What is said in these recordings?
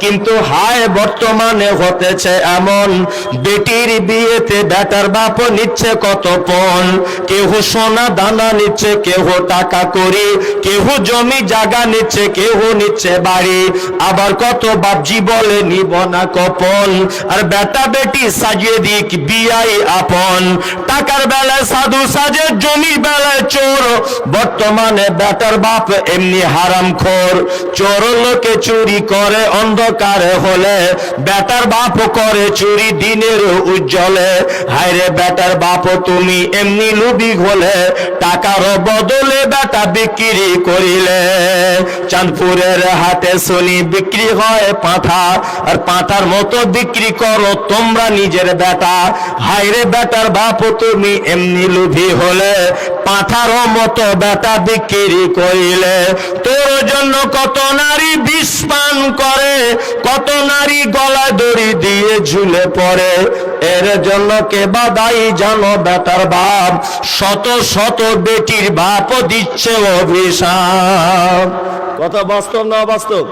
কিন্তু হায়, বর্তমানে হতেছে এমন। বেটির বিয়েতে বেটার বাপ নিচ্ছে কত পণ কেহ সোনা দানা নিচ্ছে, কেহ টাকা করি কেহ জমি জায়গা নিচ্ছে, কেহ নিচ্ছে বাড়ি। আবার কত বাপজি বলে, নিব না কপন। আর বেটা বেটি সাজিয়ে দিক বিয়াই আপন। টাকার বেলায় সাধু সাজে, জমির বেলায় চোর। বর্তমানে বেটার বাপ এমনি হারাম খোর চোর লোকে চুরি করে। অন্ধকারে হলে, বেটার বাপ করে চুরি দিনের উজ্জ্বলে। হায়রে বেটার বাপ, তুমি এমনি লুবি হলে টাকার বদলে বেটা বিক্রি করিলে। চাঁদপুরের হাটে শুনি বিক্রি হয় পাঁঠা, আর পাঁঠার মতো বিক্রি করো তোমরা নিজের বেটা। হায়রে বেটার বাপ, তুমি এমনি লুভি হলে পাঁঠারও মতো বেটা বিক্রি করিলে। তোর জন্য কত নারী বিষ পান করে, কত নারী গলায় দড়ি দিয়ে ঝুলে পড়ে। এর জন্য কে বাদাই জানো বেটার বাপ? শত শত বেটির বাপ দিচ্ছে অভিশাপ। কথা বাস্তব না বাস্তব?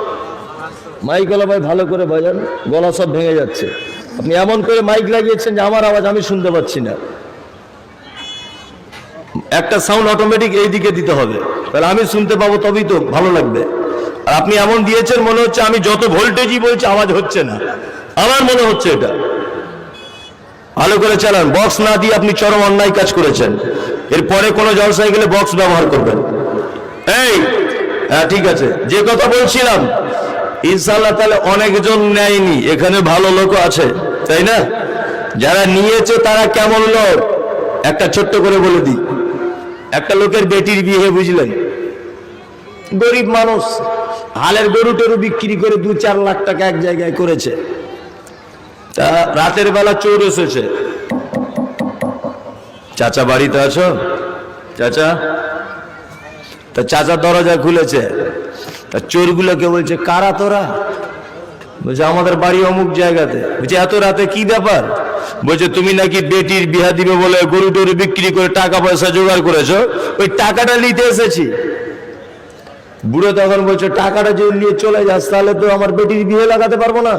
মাইক গলা ভাই ভালো করে বাজান, গলা সব ভেঙে যাচ্ছে। আপনি এমন করে মাইক লাগিয়েছেন যে আমার আওয়াজ আমি শুনতে পাচ্ছি না। একটা সাউন্ড অটোমেটিক এই দিকে দিতে হবে। তাহলে আমি শুনতে পাবো তবেই তো ভালো লাগবে। আর আপনি এমন দিয়েছেন মনে হচ্ছে আমি যত ভোল্টেজই বলছি, আওয়াজ হচ্ছে না। আমার মনে হচ্ছে এটা। ভালো করে চালান। বক্স না দিয়ে আপনি চরম অন্যায় কাজ করেছেন। এরপরে কোনো জলসায় গেলে বক্স ব্যবহার করবেন। এই হ্যাঁ ঠিক আছে। যে কথা বলছিলাম ইনশাল্লাহ তাহলে অনেকজন নেয়নি। এখানে ভালো লোক আছে, তাই না? যারা নিয়েছে তারা কেমন লোক? একটা ছোট্ট করে বলে দিই। একটা লোকের বেটির বিয়ে, বুঝলেন? গরিব মানুষ। হালের গরু টরু বিক্রি করে দু চার লাখ টাকা এক জায়গায় করেছে। তা রাতের বেলা চোর এসেছে। চাচা বাড়িতে আছো? চাচা? তা চাচা দরজা খুলেছে। তা চোরগুলোকে বলছে, কারা তোরা? বলছে, আমাদের বাড়ি অমুক জায়গাতে। বলছে, এত রাতে কি ব্যাপার? বলছে, তুমি নাকি বেটির বিহা দিবে বলে গরু টরু বিক্রি করে টাকা পয়সা জোগাড় করেছ? ওই টাকাটা নিতে এসেছি। বুড়ো তখন বলছে, টাকাটা যদি নিয়ে চলে যাস, তাহলে তো আমার বেটির বিয়ে লাগাতে পারব না।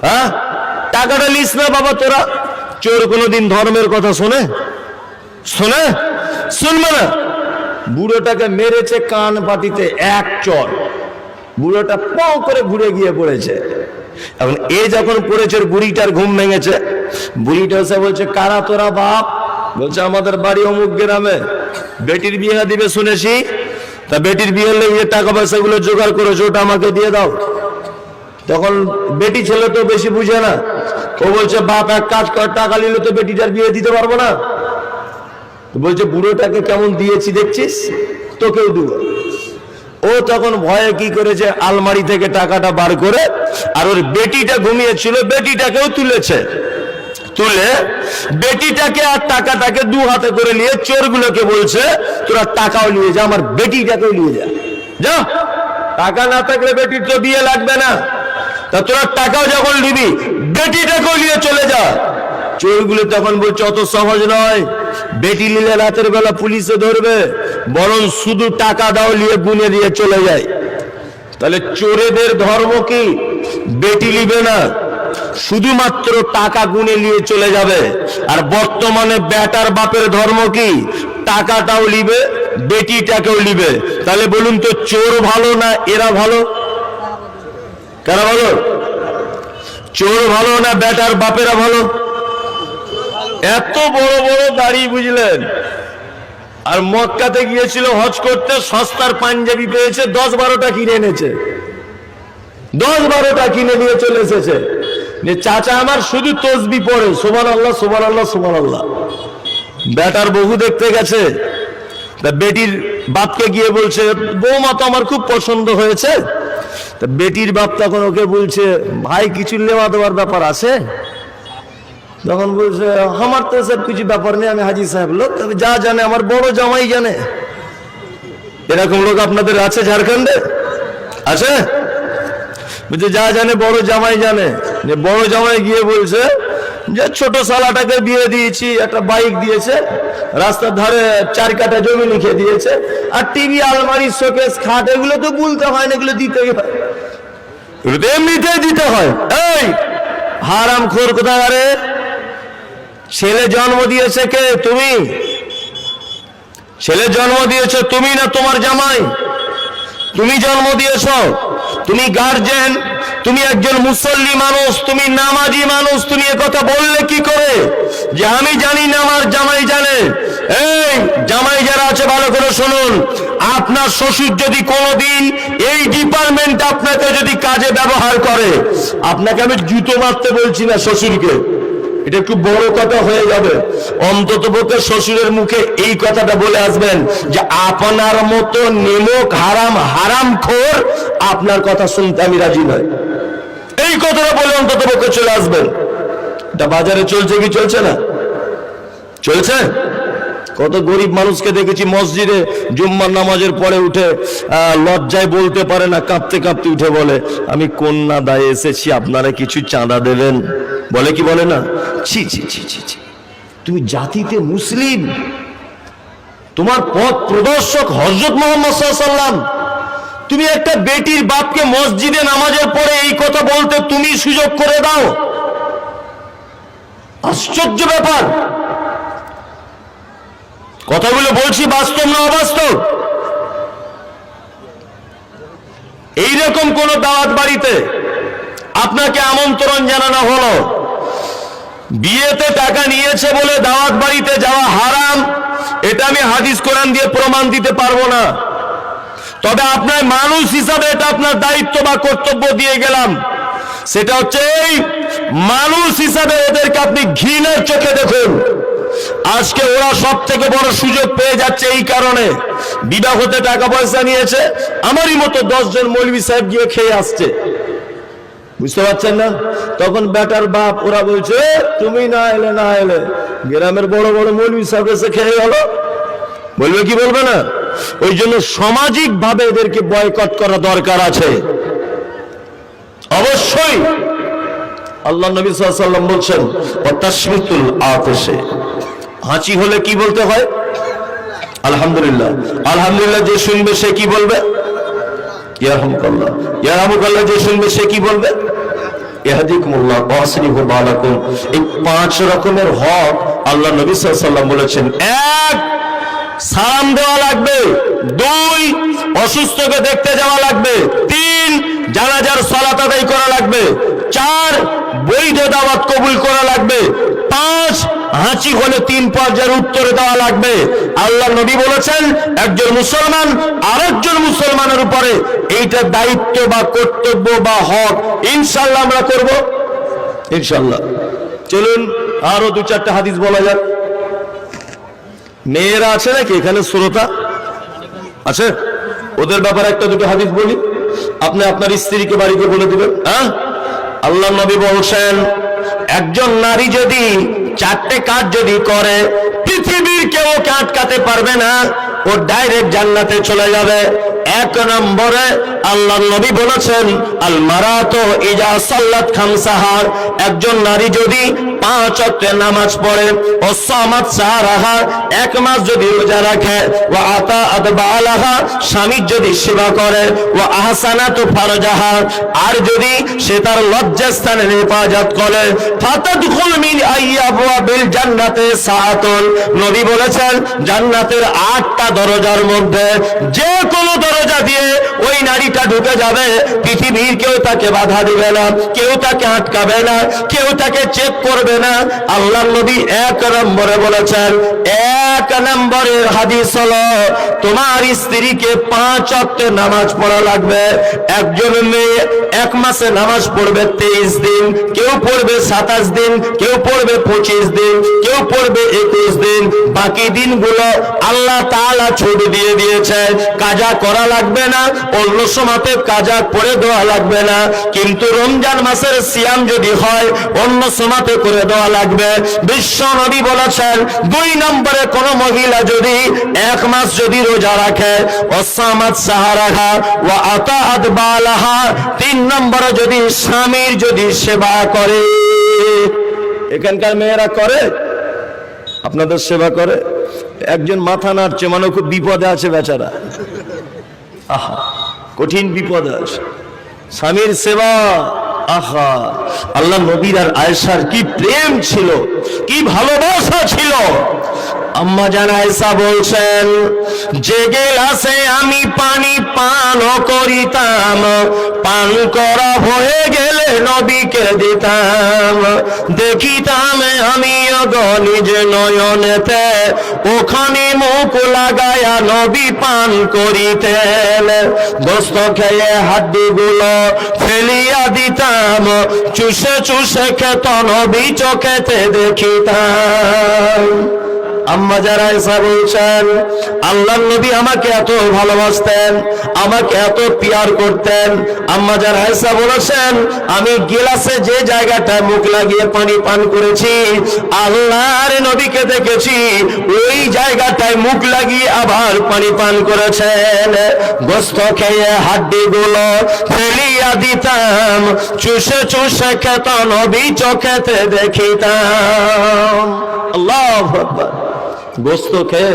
হ্যাঁ? টাকাটা লিস না বাবা তোরা। চোর কোনোদিন ধর্মের কথা শোনে? শোনে? শুনবে না? বুড়োটাকে মেরেছে কান পাতিতে এক চর। বুড়োটা পাও করে ঘুরে গিয়ে পড়েছে। এখন এ যখন পড়েছে বুড়িটার ঘুম ভেঙেছে। বুড়িটা এসে বলছে, কারা তোরা বাপ? বলছে, আমাদের বাড়ি অমুক গ্রামে। বেটির বিয়ে দিবে শুনেছি। তা বেটির বিয়ে লেগে টাকা পয়সা গুলো জোগাড় করেছ, ওটা আমাকে দিয়ে দাও। তখন বেটি ছেলে তো বেশি বুঝে না। ও বলছে, বাপ, এক কাজ কর, টাকা নিলে তো বেটিটার বিয়ে দিতে পারব না। বলছে, বুড়োটাকে কেমন দিয়েছি দেখছিস? তোকেও দিব। ও তখন ভয়ে কি করেছে? আলমারি থেকে টাকাটা বার করে, আর ওর বেটিটা ঘুমিয়েছিল, বেটিটাকেও তুলেছে। তুলে বেটিটাকে আর টাকাটাকে দু হাতে করে নিয়ে চোরগুলোকে বলছে, তোরা টাকাও নিয়ে যা, আমার বেটিটাকেও নিয়ে যা। যা, টাকা না থাকলে বেটির তো বিয়ে লাগবে না। তা তোরা টাকাও যখন নিবি, বেটিটাকেও নিয়ে চলে যা। চোরগুলো তখন বলছে, অত সহজ নয়। বেটি নিলে রাতের বেলা পুলিশে ধরবে, বরং শুধু টাকা দাও নিয়ে গুনে দিয়ে চলে যায়। তাহলে চোরেদের ধর্ম কি? বেটি নিবে না। শুধুমাত্র টাকা গুনে নিয়ে চলে যাবে। আর বর্তমানে বেটার বাপের ধর্ম কি? টাকাটাও নিবে, বেটিটাকেও নিবে। তাহলে বলুন তো, চোর ভালো না এরা ভালো? কারা ভালো? চোর ভালো না বেটার বাপেরা ভালো? এত বড় বড় দাড়ি, বুঝলেন? আর মক্কাতে গিয়েছিল, হজ করতে, সস্তার পাঞ্জাবি পেয়েছে, দশ বারোটা কিনে এনেছে। দশ বারোটা কিনে নিয়ে চলে এসেছে। যে চাচা আমার শুধু তসবি পড়ে সোমান আল্লাহ সোমান আল্লাহ সোমান আল্লাহ বেটার বহু দেখতে গেছে, তা বেটির বাপকে গিয়ে বলছে, বৌমা তো আমার খুব পছন্দ হয়েছে। তা বেটির বাপ তখন ওকে বলছে, ভাই, কিছু নেওয়া দেওয়ার ব্যাপার আছে? তখন বলছে, আমার তো সব কিছু ব্যাপার নেই, আমি হাজি সাহেব লোক, তবে যা জানে, আমার বড় জামাই জানে। এরকম লোক আপনাদের আছে ঝাড়খণ্ডে? আছে? বলছে, যা জানে, বড় জামাই জানে। যে বড় জামাই গিয়ে বলছে যে, ছোট শালাটাকে বিয়ে দিয়েছি, একটা বাইক দিয়েছে, রাস্তার ধারে চার কাটা জমি লিখে দিয়েছে, আর টিভি, আলমারি, শোকেস, খাট, এগুলো তো বলতে হয় না, এগুলো দিতেই হয়। এমনিতেই দিতে হয়। এই, হারাম খোর কোথায় আরে ছেলে জন্ম দিয়েছে কে? তুমি। ছেলে জন্ম দিয়েছ তুমি না তোমার জামাই? তুমি জন্ম দিয়েছ। তুমি গার্জেন তুমি একজন মুসল্লি মানুষ, তুমি নামাজি মানুষ, তুমি কথা বললে কি করে? যে আমি জানি না আমার জামাই জানে। এই, জামাই যারা আছে, ভালো করে শুনুন। আপনার শ্বশুর যদি কোনোদিন এই ডিপার্টমেন্ট আপনাকে যদি কাজে ব্যবহার করে, আপনাকে আমি জুতো মারতে বলছি না শ্বশুরকে। এটা একটু বড় কথা হয়ে যাবে। অন্তত পক্ষে শ্বশুরের মুখে এই কথাটা বলে আসবেন যে আপনার মতো নেমক হারাম হারাম খোর আপনার কথা শুনতে আমি রাজি নয় এই কথাটা বলে অন্তত পক্ষে চলে আসবেন। এটা বাজারে চলছে কি চলছে না? চলছে? কত গরিব মানুষকে দেখেছি মসজিদে জুম্মার নামাজের পরে উঠে লজ্জায় বলতে পারে না, কাঁপতে কাঁপতে উঠে বলে, আমি কন্যা দায়ে এসেছি, আপনারা কিছু চাঁদা দেবেন? বলে কি বলে না? ছি ছি ছি ছি ছি। তুমি জাতিতে মুসলিম। তোমার পথ প্রদর্শক হজরত মোহাম্মদ তুমি একটা বেটির বাপকে মসজিদে নামাজের পরে এই কথা বলতে তুমি সুযোগ করে দাও। আশ্চর্য ব্যাপার। কথাগুলো বলছি বাস্তব না অবাস্তব? এইরকম কোন দাওয়াত বাড়িতে আপনাকে আমন্ত্রণ জানানো হলো, বিয়েতে টাকা নিয়েছে বলে দাওয়াত বাড়িতে যাওয়া হারাম, এটা আমি হাদিস কোরআন দিয়ে প্রমাণ দিতে পারব না। তবে আপনার মানুষ হিসাবে এটা আপনার দায়িত্ব বা কর্তব্য দিয়ে গেলাম। সেটা হচ্ছে এই মানুষ হিসাবে ওদেরকে আপনি ঘৃণের চোখে দেখুন। আজকে ওরা সব থেকে বড় সুযোগ পেয়ে যাচ্ছে এই কারণে। বিবাহ হতে টাকা পয়সা নিয়েছে, আমারই মতো দশজন মৌলবি সাহেব গিয়ে খেয়ে আসছে। বুঝতে পারছেন না? তখন বেটার বাপ ওরা বলছে তুমি না এলে না এলে। গ্রামের বড় বড় মৌলবি সাহেব এসে খেয়ে গেল বলবে কি বলবে না? ওই জন্য সামাজিক ভাবে এদেরকে বয়কট করা দরকার আছে। অবশ্যই। আল্লাহ নবী সাল্লাম বলছেন আতেশে। হাঁচি হলে কি বলতে হয়? আলহামদুলিল্লাহ। আলহামদুলিল্লাহ, যে শুনবে সে কি বলবে? যে শুনবে সে কি বলবে? রকমের হক আল্লাহ বলেছেন। এক দেওয়া লাগবে। দুই, অসুস্থকে দেখতে যাওয়া লাগবে। তিন, জানাজার সালাত আদায় করা লাগবে। চার, বৈধ দাওয়াত কবুল করা লাগবে। পাঁচ হাঁচি হলে তিন পর্যায়ের উত্তরে দেওয়া লাগবে। আল্লাহ নবী বলেছেন, একজন মুসলমান আরেকজন মুসলমানের উপরে এইটা দায়িত্ব বা কর্তব্য বা হক। ইনশাল্লাহ আমরা করব। ইনশাল্লাহ চলুন আরও দু চারটা হাদিস বলা যাক। মেয়েরা আছে নাকি এখানে শ্রোতা? আছে? ওদের ব্যাপারে একটা দুটো হাদিস বলি। আপনি আপনার স্ত্রীকে বাড়িতে বলে দিবেন হ্যাঁ? আল্লাহ নবী বলছেন, একজন নারী যদি চারটে কাজ যদি করে, পৃথিবীর কেউ ওকে আটকাতে পারবে না, ও ডাইরেক্ট জান্নাতে চলে যাবে। এক নম্বরে আল্লাহ নবী বলেছেন আল মারাতো ইজা সাল্লাত খামসাহার। একজন নারী যদি পাঁচ ওয়াক্তে নামাজ পড়ে ও সামাত সাহারাহা, এক মাস যদি রোজা রাখে ও আতা আদবালাহা স্বামীর যদি সেবা করে ও আহসানাত ফারজাহা। আর যদি সে তার লজ্জা লজ্জাস্থানে হেফাজত করে, ফাতাদখুল মিন আইয়াবওয়াবিল জান্নাতে সাআতুন। নবী বলেছেন, জান্নাতের আটটা দরজার মধ্যে যে কোনো দরজা দিয়ে ওই নারীটা ঢুকে যাবে। পৃথিবীর কেউ তাকে বাধা দিবে না, কেউ তাকে আটকাবে না, কেউ তাকে চেক করবে না। আল্লাহ নবী এক নম্বরে বলেছেন, এক নম্বরের হাদিস হলো, তোমার স্ত্রীকে পাঁচ অক্টে নামাজ পড়া লাগবে। একজন মেয়ে এক মাসে নামাজ পড়বে তেইশ দিন, কেউ পড়বে সাতাশ দিন, কেউ পড়বে পঁচিশ দিন, কেউ পড়বে একুশ দিন। বাকি দিনগুলো আল্লাহ তাআলা ছুটি দিয়ে দিয়েছে কাজা করা লাগবে না, অন্য সময়তে কাজা করে দেওয়া লাগবে না। কিন্তু রমজান মাসের সিয়াম যদি হয়, অন্য সময়তে করে দেওয়া লাগবে। বিশ্ব নবী বলেছেন, দুই নম্বরে কোন মহিলা যদি এক মাস যদি রোজা রাখে অসামাত সাহারাহা ও আতাহাত বালাহা, তিন নম্বরে যদি স্বামীর যদি সেবা করে, এখানকার মেয়েরা করে? আপনাদের সেবা করে? একজন মাথা নাড়ছে মানে খুব বিপদে আছে বেচারা। আহা। কঠিন বিপদ আছে স্বামীর সেবা আহা। আল্লাহ নবীর আর আয়েশার কি প্রেম ছিল কি ভালোবাসা ছিল। আম্মা জান আয়েশা বলছেন যে গেলাসে আমি পানি পান করিতাম, পান করা হয়ে গেলে নবীকে দিতাম। দেখিতাম আমি নিজ নয়নেতে, ওখানে মুখ লাগায়া নবী পান করিতেন। দোস্ত খেয়ে হাড্ডি গুলো ফেলিয়া দিতাম, চুষে চুষে খেত নবী চোখেতে দেখিতাম। আম্মা যারা এসা বলছেন, আল্লাহ নবী আমাকে এত ভালোবাসতেন, আমাকে এত পিয়ার করতেন। আম্মা যারা এসা বলেছেন, আমি গিলাসে যে জায়গাটায় মুখ লাগিয়ে পানি পান করেছি, আল্লাহর নবীকে দেখেছি, ওই জায়গাটায় মুখ লাগিয়ে আবার পানি পান করেছেন। গোস্ত খেয়ে হাড্ডি গুলো ফেলিয়া দিতাম, চুষে চুষে খেত নবী চোখেতে দেখিতাম। আল্লাহ গোস্ত খেয়ে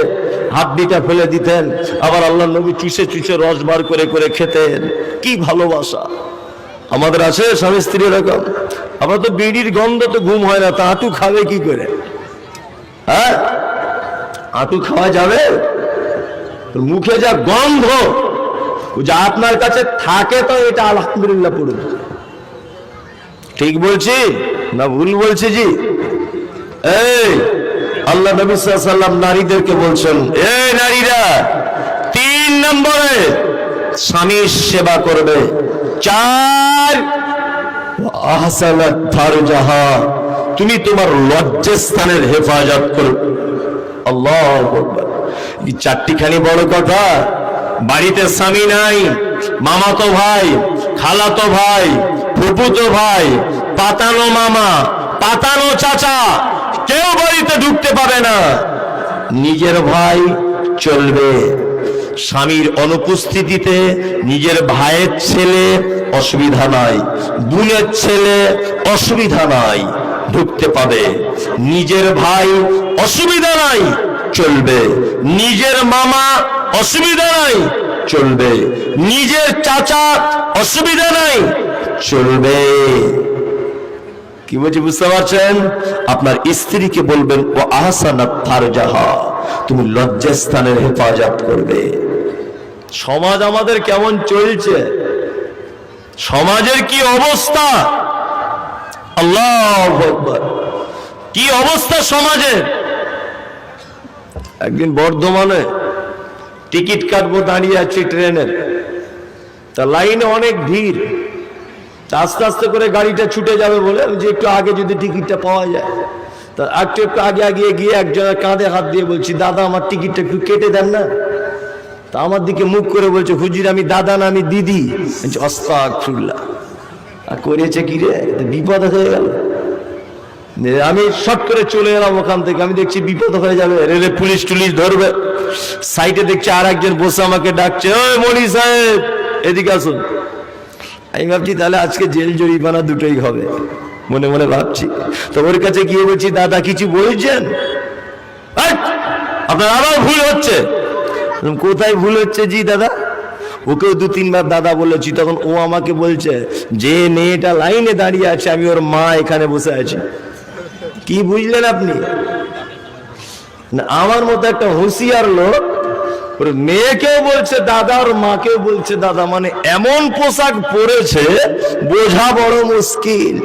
হাড্ডিটা ফেলে দিতেন, আবার আল্লাহ নবী চুষে চুষে রস বার করে করে খেতেন। কি ভালোবাসা। আমাদের আছে স্বামী স্ত্রী এরকম। আমরা তো বিড়ির গন্ধ তো ঘুম হয় না, তা হাঁটু খাবে কি করে? হ্যাঁ? হাঁটু খাওয়া যাবে? মুখে যা গন্ধ যা আপনার কাছে থাকে তো এটা আলহামদুলিল্লাহ পড়ুন ঠিক বলছি না ভুল বলছি জি? এই আল্লাহ নবী সাল্লাম নারীদেরকে বলছেন, এ নারীরা, তিন নম্বরে স্বামীর সেবা করবে, চার তুমি তোমার লজ্জাস্থানের হেফাজত করো। আল্লাহ এই চারটিখানি বড় কথা, বাড়িতে স্বামী নাই, মামাতো ভাই, খালাতো ভাই ফুপুতো ভাই, পাতানো মামা, পাতানো চাচা কেউ বাড়িতে ঢুকতে পাবে না। নিজের ভাই চলবে। স্বামীর অনুপস্থিতিতে নিজের ভাইয়ের ছেলে অসুবিধা নাই। বোনের ছেলে অসুবিধা নাই। ঢুকতে পাবে। নিজের ভাই অসুবিধা নাই, চলবে। নিজের মামা অসুবিধা নাই, চলবে। নিজের চাচা অসুবিধা নাই, চলবে। কি বলছি বুঝতে পারছেন? আপনার স্ত্রীকে বলবেন, ও আহসানা ফারজাহা তুমি লজ্জাস্থানের হেফাজত করবে। সমাজ আমাদের কেমন চলছে? সমাজের কি অবস্থা? আল্লাহ। কি অবস্থা সমাজের? একদিন বর্ধমানে টিকিট কাটবো দাঁড়িয়ে আছি ট্রেনের। তা লাইনে অনেক ভিড়। আস্তে আস্তে করে গাড়িটা ছুটে যাবে বলে যে একটু আগে যদি টিকিটটা পাওয়া যায়। তা একটু একটু আগে আগে গিয়ে একজনের কাঁধে হাত দিয়ে বলছি, দাদা, আমার টিকিটটা একটু কেটে দেন না। তা আমার দিকে মুখ করে বলছে, হুজির, আমি দাদা না, আমি দিদি। অস্তাক ফুল্লা আর করেছে কি রে? বিপদ হয়ে গেল। আমি শট করে চলে এলাম ওখান থেকে। আমি দেখছি বিপদ হয়ে যাবে। রেলে পুলিশ টুলিশ ধরবে। সাইডে দেখছি আর একজন বসে আমাকে ডাকছে, ওই মনি সাহেব, এদিকে আসুন। আমি ভাবছি তাহলে আজকে জেল জরিমানা দুটোই হবে। মনে মনে ভাবছি। তো ওর কাছে গিয়ে বলছি, দাদা, কিছু বলছেন? আপনার আবার ভুল হচ্ছে। কোথায় ভুল হচ্ছে জি দাদা? ওকেও দু তিনবার দাদা বলেছি, তখন ও আমাকে বলছে, যে মেয়েটা লাইনে দাঁড়িয়ে আছে, আমি ওর মা এখানে বসে আছি। কি বুঝলেন আপনি? আমার মতো একটা হুঁশিয়ার লোক মেয়েকেও বলছে দাদা ওর মাকেও বলছে দাদা। মানে এমন পোশাক পরেছে, বোঝা বড় মুশকিল।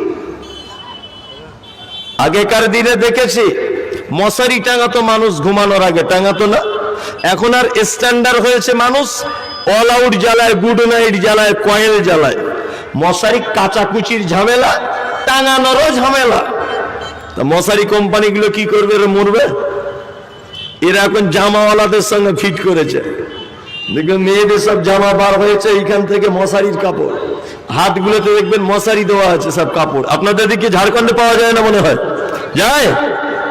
আগেকার দিনে দেখেছি, মশারি টাঙাতো মানুষ ঘুমানোর আগে, টাঙাতো না? এখন আর স্ট্যান্ডার্ড হয়েছে মানুষ অল আউট জ্বালায় গুড নাইট জ্বালায় কয়েল জ্বালায়। মশারি কাচাকুচির ঝামেলা, টাঙানোরও ঝামেলা। তা মশারি কোম্পানিগুলো কি করবে মরবে? এরা এখন জামাওয়ালাদের সঙ্গে ফিট করেছে। দেখবেন মেয়েদের সব জামা বার হয়েছে, এইখান থেকে মশারির কাপড়। হাতগুলোতে দেখবেন মশারি দেওয়া আছে সব কাপড়। আপনাদের দিকে ঝাড়খণ্ডে পাওয়া যায় না মনে হয়? যায়?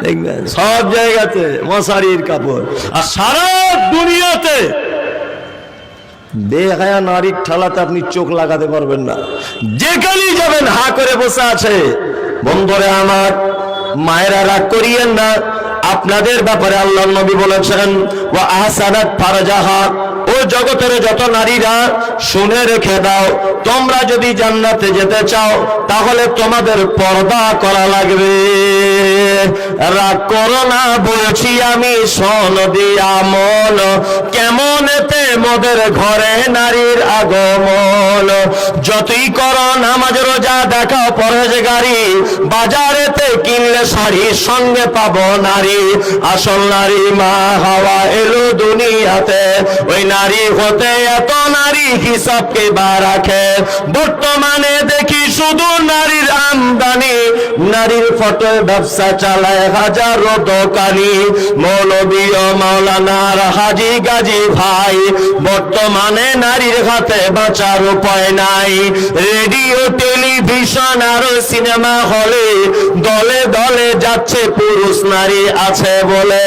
দেখবেন সব জায়গাতে মশারির কাপড়। আর সারা দুনিয়াতে বেহায়া নারীর ঠালাতে আপনি চোখ লাগাতে পারবেন না। যেখানেই যাবেন, হা করে বসে আছে। বন্ধরে আমার, মায়েরা রাগ করিয়েন না। আপনাদের ব্যাপারে আল্লাহ নবী বলেছেন ও আহসানাত ফারাজাহা জগতের যত নারীরা শুনে রেখে দাও, তোমরা যদি জান্নাতে যেতে চাও, তাহলে তোমাদের পর্দা করা লাগবে। রাগ করো না, বলছি আমি শোন দিয়া মন, কেমন এতে মোদের ঘরে নারীর আগমন। যতই করো নামাজ, রোজা দেখাও পরেজগারি বাজারেতে কিনলে শাড়ি সঙ্গে পাবো নারী। আসল নারী মা হাওয়া এলো দুনিয়াতে, ওই নারী হতে এত নারী হিসাবকে বা রাখে? বর্তমানে দেখি শুধু নারীর আমদানি, নারীর ফটো ব্যবসা চালায় হাজারো দোকানি। মৌলবী ও হাজি গাজী ভাই, বর্তমানে নারীর হাতে বাঁচার উপায় নাই। রেডিও, টেলিভিশন আর সিনেমা হলে দলে দলে যাচ্ছে পুরুষ নারী আছে বলে।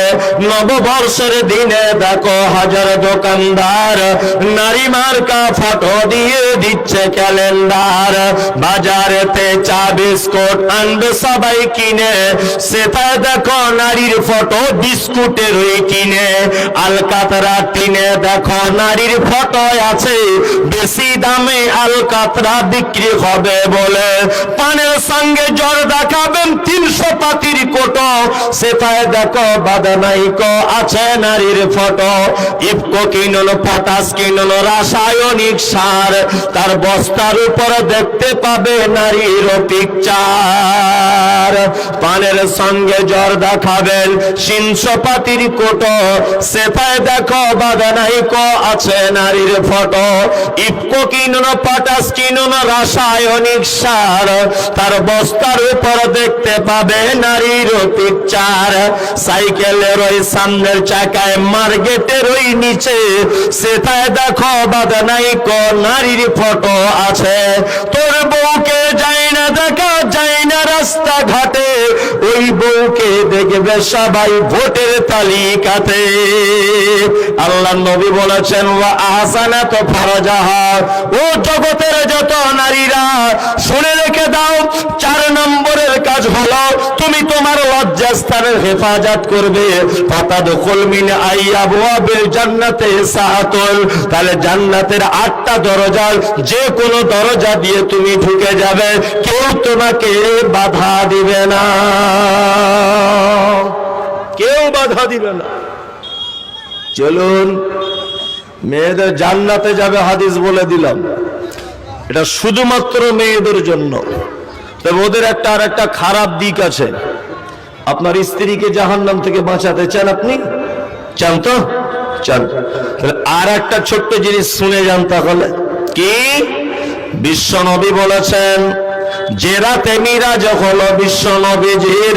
নববর্ষের দিনে দেখো হাজার দোকানদার নারী মার্কা ফটো দিয়ে দিচ্ছে ক্যালেন্ডার। বাজারেতে চা, বিস্কুট আনবে সবাই কিনে। সেটাই দেখো নারীর ফটো, বিস্কুটের ওই কিনে। আলকাতরা টিনে দেখো নারীর ফটো আছে। বেশি দামে আলকাতরা বিক্রি হবে বলে। পানের সঙ্গে জ্বর দেখাবেন তিনশো পাতির কোটো। সেটাই দেখো বাদানাইক আছে নারীর ফটো। ইফকো কিনুন পটাশ রাসায়নিক সার। তার বস্তার উপর দেখতে পাবে নারীর পিকচার। পানের সঙ্গে জ্বর দেখাবেন তিনশো কোটো। সেটাই দেখো বাদানাইক আছে নারীর ফটো। ইফকো কিনুন, পটাশ কিনুন রাসায়নিক সার। তার বস্তার উপর দেখতে পাবে নারীর পিকচার। সাইকেলের ওই সামনের চাকায় মার্কেটের ওই নিচে সেটাই দেখো বাদানাইক নারীর ফটো আছে। তোর বউকে যায় না দেখা, যায় না রাস্তাঘাটে। ওই বউকে দেখবে সবাই ভোটের তালিকাতে। আল্লাহ নবী বলেছেন, ওয়া আহসানা তো ফরজাহা। ও জগতের যত নারীরা, শুনে রেখে দাও, চার নম্বরের কাজ হলো তুমি তোমার লজ্জাস্থানের হেফাজত করবে। পাতা দখল মিন আইয়া বোয়াবের জান্নাতে সাহাতুল তাহলে জান্নাতের আটটা দরজা, যে কোনো দরজা দিয়ে তুমি ঢুকে যাবে, কেউ তোমাকে বাধা দিবে না। কেউ বাধা দিবে না। চলুন, মেয়েদের জান্নাতে যাবে হাদিস বলে দিলাম। এটা শুধুমাত্র মেয়েদের জন্য। তবে ওদের একটা আর একটা খারাপ দিক আছে। আপনার স্ত্রীকে জাহান্নাম থেকে বাঁচাতে চান আপনি? চান তো? চান। আর একটা ছোট্ট জিনিস শুনে যান তাহলে। কি? বিশ্ব নবী বলেছেন, যে রাতে মিরাজ হলো বিশ্ব নবীজির,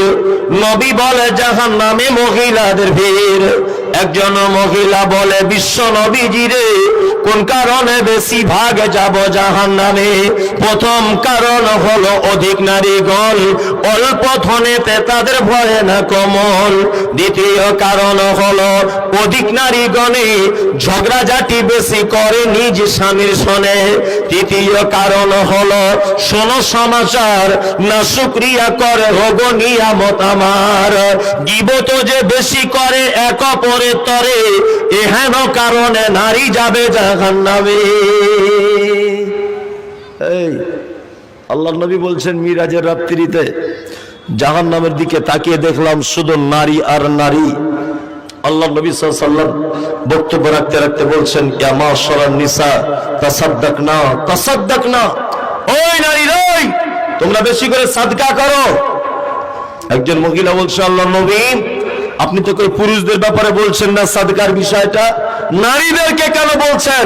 নবী বলে জাহান নামে মহিলাদের ভিড়। একজন মহিলা বলে, বিশ্ব নবীজিরে কোন কারণে বেশি ভাগ যাব জাহান নামে প্রথম কারণ হলো অধিক নারীগণ অল্প ধনেতে তাদের ভয়ে না কমল। দ্বিতীয় কারণ হলো, অধিক নারীগণে ঝগড়াঝাটি বেশি করে নিজ স্বামীর শোনে তৃতীয় কারণ হলো, শোনো সমাচার, না শুক্রিয়া করে হব নিয়ামত আমার। গিবত যে বেশি করে এক অপরের তরে এহেন কারণে নারী যাবে জাহান্নামে। এই আল্লাহ নবী বলছেন, মিরাজের রাত্রিতে জাহান নামের দিকে তাকিয়ে দেখলাম শুধু নারী আর নারী। আল্লাহ নবী সাল্লাম বক্তব্য রাখতে রাখতে বলছেন নিসা তাসাদ্দাক না তাসাদ্দাক না ওই নারী ওই তোমরা বেশি করে সাদকা করো। একজন মহিলা বলছে আল্লাহ নবী, আপনি তো পুরুষদের ব্যাপারে বলছেন না, সাদকার বিষয়টা। নারীদেরকে কেন বলছেন?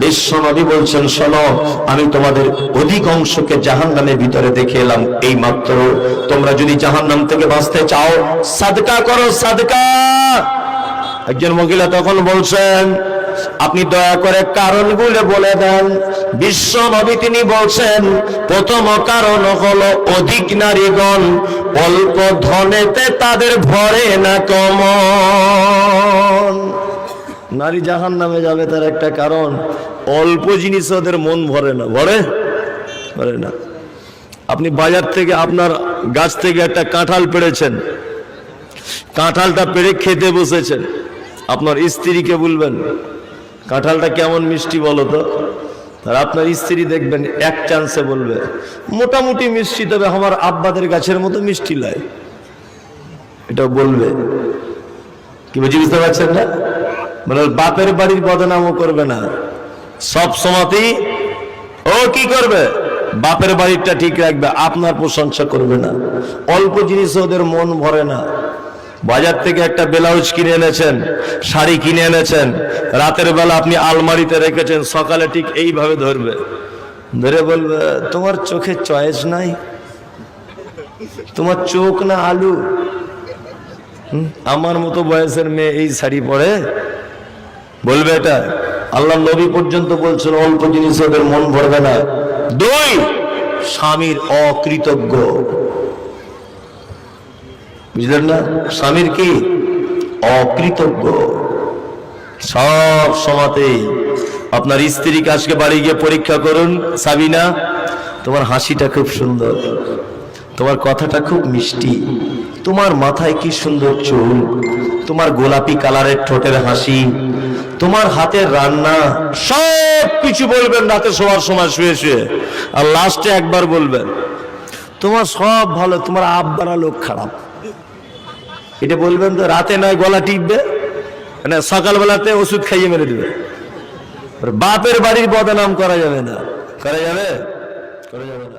বিশ্ব নবী বলছেন, শোনো, আমি তোমাদের অধিক অংশকে জাহান নামের ভিতরে দেখে এলাম। এই মাত্র তোমরা যদি জাহান নাম থেকে বাঁচতে চাও, সাদকা করো, সাদকা। একজন মহিলা তখন বলছেন, আপনি দয়া করে কারণগুলো বলে দেন। বিশ্ব নবী তিনি বলছেন, প্রথম কারণ হলো অধিক নারীগণ অল্প ধনেতে তাদের ভরে না কমন। নারী জাহান নামে যাবে তার একটা কারণ, অল্প জিনিস ওদের মন ভরে না। ভরে? ভরে না। আপনি বাজার থেকে আপনার গাছ থেকে একটা কাঁঠাল পেড়েছেন। কাঁঠালটা পেড়ে খেতে বসেছেন। আপনার স্ত্রীকে বলবেন, কাঁঠালটা কেমন মিষ্টি বলো তো? আর আপনার স্ত্রী দেখবেন, এক চান্সে বলবে, মোটামুটি মিষ্টি, তবে আমার আব্বাদের গাছের মতো মিষ্টি লয় এটা বলবে। কি বুঝি বুঝতে পারছেন না? মানে বাপের বাড়ির বদনামও করবে না। সব সময়তেই ও কি করবে? বাপের বাড়িটা ঠিক রাখবে, আপনার প্রশংসা করবে না। অল্প জিনিস ওদের মন ভরে না। বাজার থেকে একটা ব্লাউজ কিনে এনেছেন, শাড়ি কিনে এনেছেন, রাতের বেলা আপনি আলমারিতে রেখেছেন, সকালে ঠিক এইভাবে ধরবে। ধরে বলবে, তোমার চোখে চয়েস নাই? তোমার চোখ না আলু? আমার মতো বয়সের মেয়ে এই শাড়ি পরে বলবে এটা। আল্লাহ নবী পর্যন্ত বলছেন অল্প জিনিস ওদের মন ভরবে না। দুই, স্বামীর অকৃতজ্ঞ। বুঝলেন না? স্বামীর কি? অকৃতজ্ঞ। সব সময়তেই আপনার স্ত্রীকে আজকে বাড়ি গিয়ে পরীক্ষা করুন, সাবিনা? তোমার হাসিটা খুব সুন্দর। তোমার কথাটা খুব মিষ্টি। তোমার মাথায় কি সুন্দর চুল? তোমার গোলাপি কালারের ঠোঁটের হাসি। তোমার হাতের রান্না, সব কিছু বলবেন, রাতে শোয়ার সময় শুয়ে শুয়ে। আর লাস্টে একবার বলবেন, তোমার সব ভালো, তোমার আব্বারা লোক খারাপ। এটা বলবেন তো, রাতে নয় গলা টিপবে মানে সকালবেলাতে ওষুধ খাইয়ে মেরে দিবে। বাপের বাড়ির বদনাম করা যাবে না। করা যাবে? করা যাবে